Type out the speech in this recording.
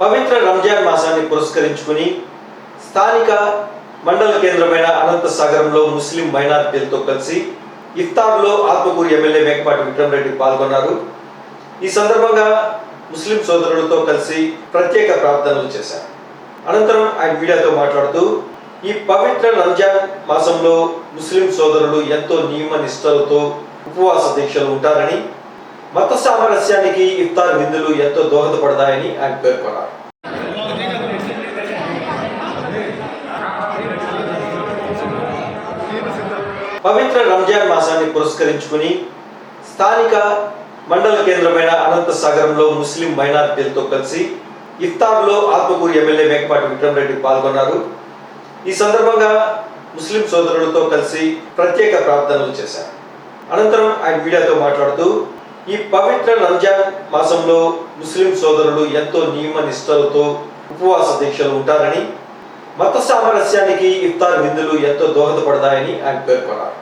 పవిత్ర రంజాన్ మాసాన్ని పురస్కరించుకుని స్థానిక మండల కేంద్రమైన అనంత సాగరంలో ముస్లిం మైనార్టీలతో కలిసి ఇఫ్తార్లో ఆత్మకూరు ఎమ్మెల్యే మేకపాటి విక్రమరెడ్డి పాల్గొన్నారు. ఈ సందర్భంగా ముస్లిం సోదరులతో కలిసి ప్రత్యేక ప్రార్థనలు చేశారు. అనంతరం ఆయన మీడియాతో మాట్లాడుతూ ఈ పవిత్ర రంజాన్ మాసంలో ముస్లిం సోదరులు ఎంతో నియమ నిష్టలతో ఉపవాస దీక్షలు ఉంటారని మత సామరస్యానికి ఇఫ్తార్ విందులు ఎంతో దోహదపడతాయని ఆయన పేర్కొన్నారు. పవిత్ర రంజాన్ మాసాన్ని పురస్కరించుకుని స్థానిక మండల కేంద్రమైన అనంత సాగరంలో ముస్లిం మైనారిటీలతో కలిసి ఇఫ్తార్లో ఆత్మకూరు ఎమ్మెల్యే మేకపాటి విక్రమరెడ్డి పాల్గొన్నారు. ఈ సందర్భంగా ముస్లిం సోదరులతో కలిసి ప్రత్యేక ప్రార్థనలు చేశారు. అనంతరం ఆయన మీడియాతో మాట్లాడుతూ ఈ పవిత్ర రంజాన్ మాసంలో ముస్లిం సోదరులు ఎంతో నియమ నిష్టలతో ఉపవాస దీక్షలు ఉంటారని మత సామరస్యానికి ఇఫ్తార్ విందులు ఎంతో దోహదపడతాయని ఆయన పేర్కొన్నారు.